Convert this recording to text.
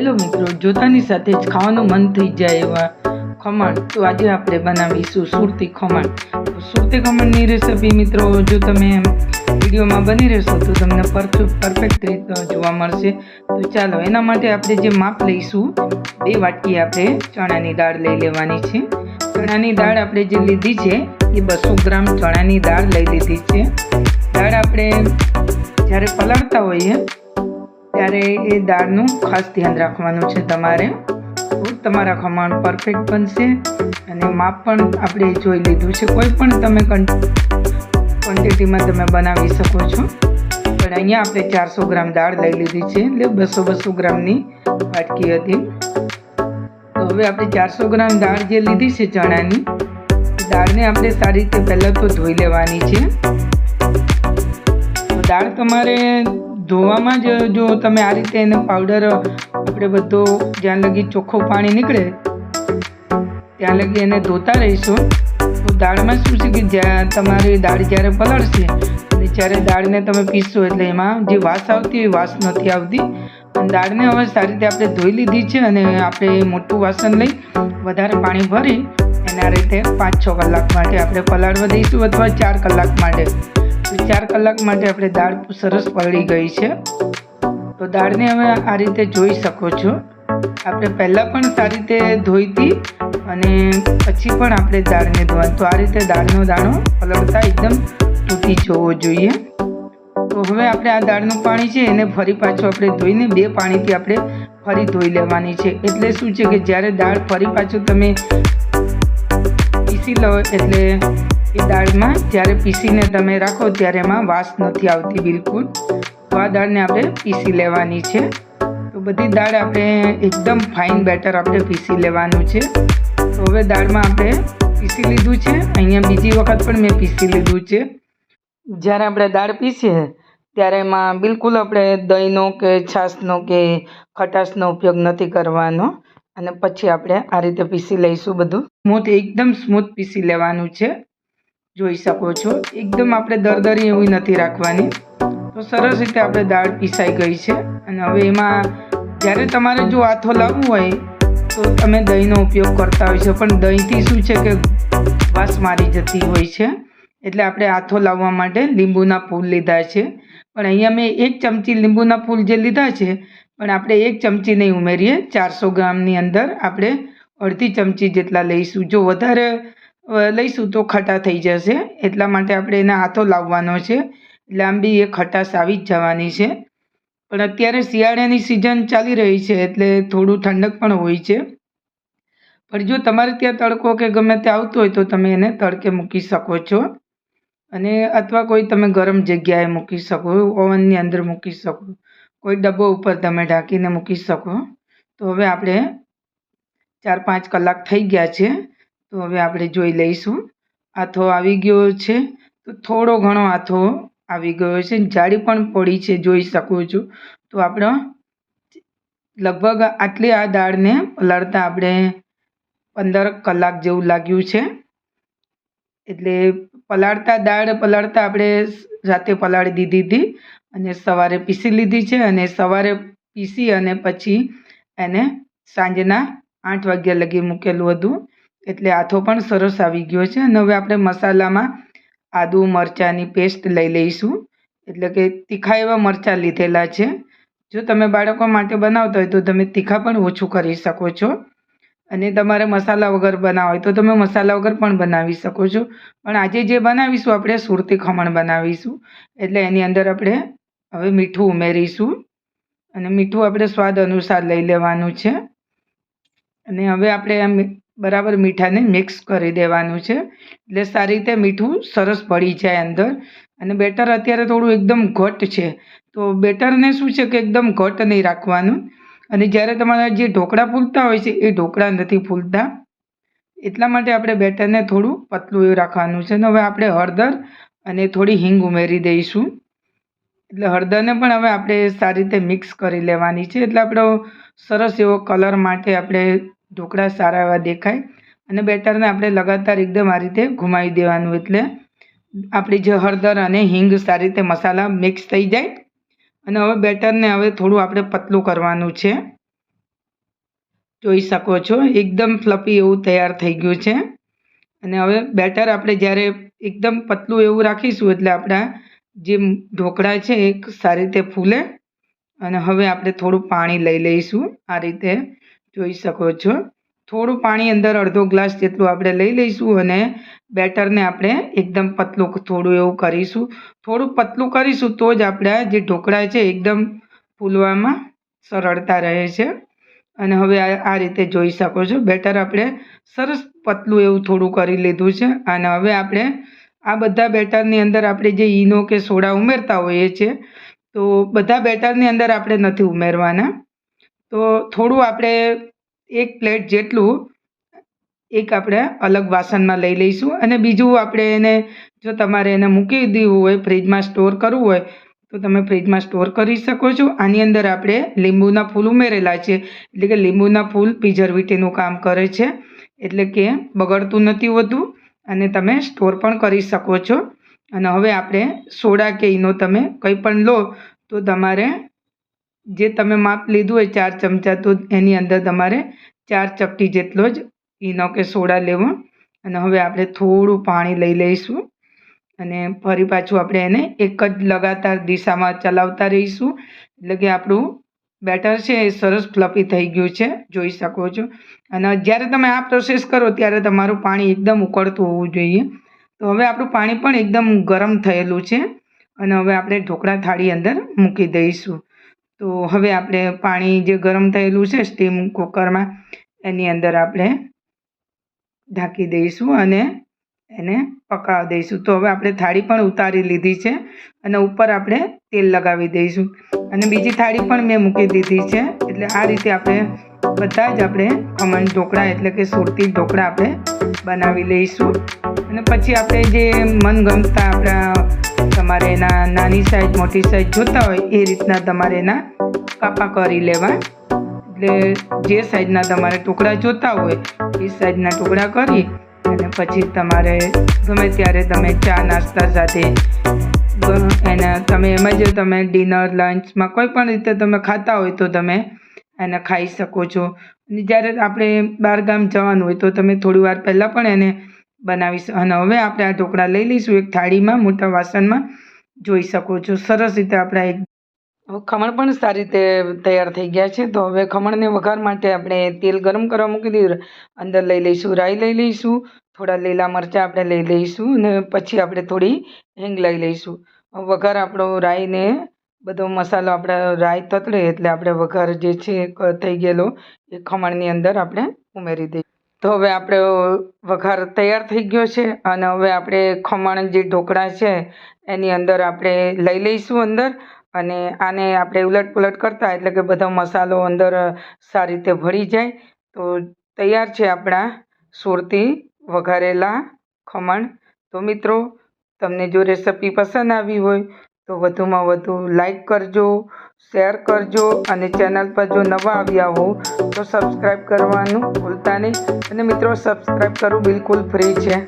Hello મિત્રો જોતાની સાથે જ ખાવાનું મન થઈ જાય એવા ખમણ. તો આજે આપણે બનાવીશું સુરતી ખમણ. સુરતી ખમણની રેસિપી મિત્રો, જો તમે વિડીયોમાં બની રહેશો તો તમને પરફેક્ટ રીતે જોવા મળશે. તો ચાલો, એના માટે આપણે જે માપ લઈશું, બે વાટકી આપણે ચણાની દાળ લઈ લેવાની છે. ચણાની દાળ આપણે જે લીધી છે, એ બસો ગ્રામ ચણાની દાળ લઈ લીધી છે. દાળ આપણે જ્યારે પલાળતા હોઈએ ત્યારે એ દાળનું ખાસ ધ્યાન રાખવાનું છે તમારે. તમારા ખમણ પરફેક્ટ બનશે અને માપ પણ આપણે જોઈ લીધું છે. કોઈ પણ તમે ક્વોન્ટિટીમાં તમે બનાવી શકો છો. પણ અહીંયા આપણે ચારસો ગ્રામ દાળ લઈ લીધી છે. એટલે બસો બસો ગ્રામની વાટકી હતી. તો હવે આપણે ચારસો ગ્રામ દાળ જે લીધી છે ચણાની, દાળને આપણે સારી રીતે પહેલાં તો ધોઈ લેવાની છે. દાળ તમારે ધોવામાં જ જો તમે આ રીતે એનો પાવડર આપણે બધો જ્યાં લગી ચોખ્ખું પાણી નીકળે, ત્યાં લગી એને ધોતા રહીશું. તો દાળમાં શું છે કે જ્યાં તમારી દાળ જ્યારે પલળશે, અને જ્યારે દાળને તમે પીસશો એટલે એમાં જે વાસ આવતી હોય વાસ નથી આવતી. અને દાળને હવે સારી રીતે આપણે ધોઈ લીધી છે અને આપણે મોટું વાસણ લઈ વધારે પાણી ભરી, એના રીતે પાંચ છ કલાક માટે આપણે પલાળવા દઈશું અથવા ચાર કલાક માટે. ચાર કલાક માટે આપણે દાળ સરસ પલળી ગઈ છે. તો દાળને હવે આ રીતે જોઈ શકો છો. આપણે પહેલાં પણ સારી રીતે ધોઈ હતી અને પછી પણ આપણે દાળને ધોવાનું તો આ રીતે દાળનો દાણો પલળતા એકદમ તૂટી જવો જોઈએ. તો હવે આપણે આ દાળનું પાણી છે એને ફરી પાછું આપણે ધોઈને બે પાણીથી આપણે ફરી ધોઈ લેવાની છે. એટલે શું છે કે જ્યારે દાળ ફરી પાછું તમે પીસી લો એટલે એ દાળમાં જ્યારે પીસીને તમે રાખો ત્યારે એમાં વાસ નથી આવતી બિલકુલ. તો આ દાળને આપણે પીસી લેવાની છે. તો બધી દાળ આપણે એકદમ ફાઇન બેટર આપણે પીસી લેવાનું છે. તો હવે દાળમાં આપણે પીસી લીધું છે. અહીંયા બીજી વખત પણ મેં પીસી લીધું છે. જ્યારે આપણે દાળ પીસીએ ત્યારે એમાં બિલકુલ આપણે દહીંનો કે છાશનો કે ખટાશનો ઉપયોગ નથી કરવાનો. અને પછી આપણે આ રીતે પીસી લઈશું બધું. સ્મૂથ એકદમ સ્મૂથ પીસી લેવાનું છે. જોઈ શકો છો. એકદમ આપણે દરદરી એવી નથી રાખવાની. તો સરસ રીતે આપણે દાળ પીસાઈ ગઈ છે. અને હવે એમાં જ્યારે તમારે જો આથો લાવવું હોય, તો તમે દહીંનો ઉપયોગ કરતા હોય છો. પણ દહીંથી શું છે કે વાસ મારી જતી હોય છે. એટલે આપણે આથો લાવવા માટે લીંબુના ફૂલ લીધા છે. પણ અહીંયા મેં એક ચમચી લીંબુના ફૂલ જે લીધા છે, પણ આપણે એક ચમચી નહીં ઉમેરીએ. ચારસો ગ્રામની અંદર આપણે અડધી ચમચી જેટલા લઈશું. જો વધારે લઈશું તો ખટા થઈ જશે. એટલા માટે આપણે એને હાથો લાવવાનો છે. લાંબી એ ખટાશ આવી જ જવાની છે. પણ અત્યારે શિયાળાની સિઝન ચાલી રહી છે એટલે થોડું ઠંડક પણ હોય છે. પણ જો તમારે ત્યાં તડકો કે ગમે તે આવતો હોય તો તમે એને તડકે મૂકી શકો છો. અને અથવા કોઈ તમે ગરમ જગ્યાએ મૂકી શકો, ઓવનની અંદર મૂકી શકો. કોઈ ડબ્બો ઉપર તમે ઢાંકીને મૂકી શકો. તો હવે આપણે ચાર પાંચ કલાક થઈ ગયા છે. તો હવે આપણે જોઈ લઈશું. આથો આવી ગયો છે. તો થોડો ઘણો આથો આવી ગયો છે. જાળી પણ પડી છે, જોઈ શકું છું. તો આપણે લગભગ આટલી આ દાળને પલાળતા આપણે પંદર કલાક જેવું લાગ્યું છે. એટલે પલાળતા દાળ પલાળતા આપણે રાતે પલાળી દીધી હતી અને સવારે પીસી લીધી છે અને સવારે પીસી અને પછી એને સાંજના આઠ વાગ્યા લગી મૂકેલું હતું. એટલે આથો પણ સરસ આવી ગયો છે અને હવે આપણે મસાલામાં આદુ, મરચાંની પેસ્ટ લઈ લઈશું. એટલે કે તીખા એવા મરચાં લીધેલા છે. જો તમે બાળકો માટે બનાવતા હોય તો તમે તીખા પણ ઓછું કરી શકો છો. અને તમારે મસાલા વગર બનાવો હોય તો તમે મસાલા વગર પણ બનાવી શકો છો. પણ આજે જે બનાવીશું આપણે સુરતી ખમણ બનાવીશું. એટલે એની અંદર આપણે હવે મીઠું ઉમેરીશું. અને મીઠું આપણે સ્વાદ અનુસાર લઈ લેવાનું છે. અને હવે આપણે બરાબર મીઠાને મિક્સ કરી દેવાનું છે. એટલે સારી રીતે મીઠું સરસ પડી જાય અંદર. અને બેટર અત્યારે થોડું એકદમ ઘટ છે. તો બેટરને શું છે કે એકદમ ઘટ નહીં રાખવાનું. અને જ્યારે તમારા જે ઢોકળા ફૂલતા હોય છે, એ ઢોકળા નથી ફૂલતા. એટલા માટે આપણે બેટરને થોડું પતલું એવું રાખવાનું છે. અને હવે આપણે હળદર અને થોડી હિંગ ઉમેરી દઈશું. એટલે હળદરને પણ હવે આપણે સારી રીતે મિક્સ કરી લેવાની છે. એટલે આપણો સરસ એવો કલર માટે આપણે ઢોકળા સારા એવા દેખાય. અને બેટરને આપણે લગાતાર એકદમ આ રીતે ઘુમાવી દેવાનું એટલે આપણી જે હળદર અને હિંગ સારી રીતે મસાલા મિક્સ થઈ જાય. અને હવે બેટરને હવે થોડું આપણે પતલું કરવાનું છે. જોઈ શકો છો, એકદમ ફ્લફી એવું તૈયાર થઈ ગયું છે. અને હવે બેટર આપણે જ્યારે એકદમ પતલું એવું રાખીશું એટલે આપણા જે ઢોકળા છે એ સારી રીતે ફૂલે. અને હવે આપણે થોડું પાણી લઈ લઈશું આ રીતે. જોઈ શકો છો. થોડું પાણી અંદર અડધો ગ્લાસ જેટલું આપણે લઈ લઈશું અને બેટરને આપણે એકદમ પતલું થોડું એવું કરીશું. થોડું પતલું કરીશું તો જ આપણા જે ઢોકળા છે એકદમ ફૂલવામાં સરળતા રહે છે. અને હવે આ રીતે જોઈ શકો છો. બેટર આપણે સરસ પતલું એવું થોડું કરી લીધું છે. અને હવે આપણે આ બધા બેટરની અંદર આપણે જે ઈનો કે સોડા ઉમેરતા હોઈએ છીએ, તો બધા બેટરની અંદર આપણે નથી ઉમેરવાના. તો થોડું આપણે એક પ્લેટ જેટલું એક આપણે અલગ વાસણમાં લઈ લઈશું અને બીજું આપણે એને જો તમારે એને મૂકી દેવું હોય, ફ્રીજમાં સ્ટોર કરવું હોય, તો તમે ફ્રીજમાં સ્ટોર કરી શકો છો. આની અંદર આપણે લીંબુના ફૂલ ઉમેરેલા છે. એટલે કે લીંબુના ફૂલ પ્રિઝર્વેટિવનું કામ કરે છે. એટલે કે બગડતું નથી હોતું અને તમે સ્ટોર પણ કરી શકો છો. અને હવે આપણે સોડા કે ઈનો તમે કંઈ પણ લો, તો તમારે જે તમે માપ લીધું હોય ચાર ચમચા, તો એની અંદર તમારે ચાર ચપટી જેટલો જ ઈનો કે સોડા લેવો. અને હવે આપણે થોડું પાણી લઈ લઈશું. અને ફરી પાછું આપણે એને એક જ લગાતાર દિશામાં ચલાવતા રહીશું. એટલે કે આપણું બેટર છે, એ સરસ ફ્લફી થઈ ગયું છે, જોઈ શકો છો. અને જ્યારે તમે આ પ્રોસેસ કરો, ત્યારે તમારું પાણી એકદમ ઉકળતું હોવું જોઈએ. તો હવે આપણું પાણી પણ એકદમ ગરમ થયેલું છે. અને હવે આપણે ઢોકળા થાળી અંદર મૂકી દઈશું. તો હવે આપણે પાણી જે ગરમ થયેલું છે સ્ટીમ કુકરમાં એની અંદર આપણે ઢાંકી દઈશું અને એને પકાવી દઈશું. તો હવે આપણે થાળી પણ ઉતારી લીધી છે અને ઉપર આપણે તેલ લગાવી દઈશું. અને બીજી થાળી પણ મેં મૂકી દીધી છે. એટલે આ રીતે આપણે બધા જ આપણે ખમણ ઢોકળા એટલે કે સુરતી ઢોકળા આપણે બનાવી લઈશું. અને પછી આપણે જે મનગમતા આપણા તમારે એના નાની સાઈઝ મોટી સાઈઝ જોતા હોય, એ રીતના તમારે એના કાપા કરી લેવા. એટલે જે સાઈઝના તમારે ટુકડા જોતા હોય, એ સાઈઝના ટુકડા કરી અને પછી તમારે ગમે ત્યારે તમે ચા નાસ્તા સાથે, એના તમે એમાં જો તમે ડિનર લંચમાં કોઈ પણ રીતે તમે ખાતા હોય તો તમે એને ખાઈ શકો છો. અને જ્યારે આપણે બહારગામ જવાનું હોય તો તમે થોડી વાર પહેલાં પણ એને બનાવીશું અને હવે આપણે આ ઢોકળા લઈ લઈશું એક થાળીમાં, મોટા વાસણમાં જોઈ શકો છો. સરસ રીતે આપણા એક ખમણ પણ સારી રીતે તૈયાર થઈ ગયા છે. તો હવે ખમણને વઘાર માટે આપણે તેલ ગરમ કરવા મૂકી દીધું. અંદર લઈ લઈશું રાઈ લઈ લઈશું. થોડા લીલા મરચાં આપણે લઈ લઈશું. અને પછી આપણે થોડી હિંગ લઈ લઈશું. વઘાર આપણો રાઈને બધો મસાલો આપણે રાઈ તતળે એટલે આપણે વઘાર જે છે થઈ ગયેલો, એ ખમણની અંદર આપણે ઉમેરી દઈએ. તો હવે આપણે વઘાર તૈયાર થઈ ગયો છે, અને હવે આપણે ખમણ જે ઢોકળા છે, એની અંદર આપણે લઈ લઈશું અંદર, અને આને આપણે ઉલટ પુલટ કરતા એટલે કે બધો મસાલો અંદર સારી રીતે ભળી જાય. તો તૈયાર છે આપણા સુરતી વઘારેલા ખમણ. તો મિત્રો, તમને જો રેસિપી પસંદ આવી હોય તો વધુમાં વધુ લાઈક કરજો શેર કરજો અને ચેનલ પર જો નવા આવ્યા હો તો સબસ્ક્રાઈબ કરવાનું ભૂલતા નહીં. અને મિત્રો સબસ્ક્રાઈબ કરવું બિલકુલ ફ્રી છે.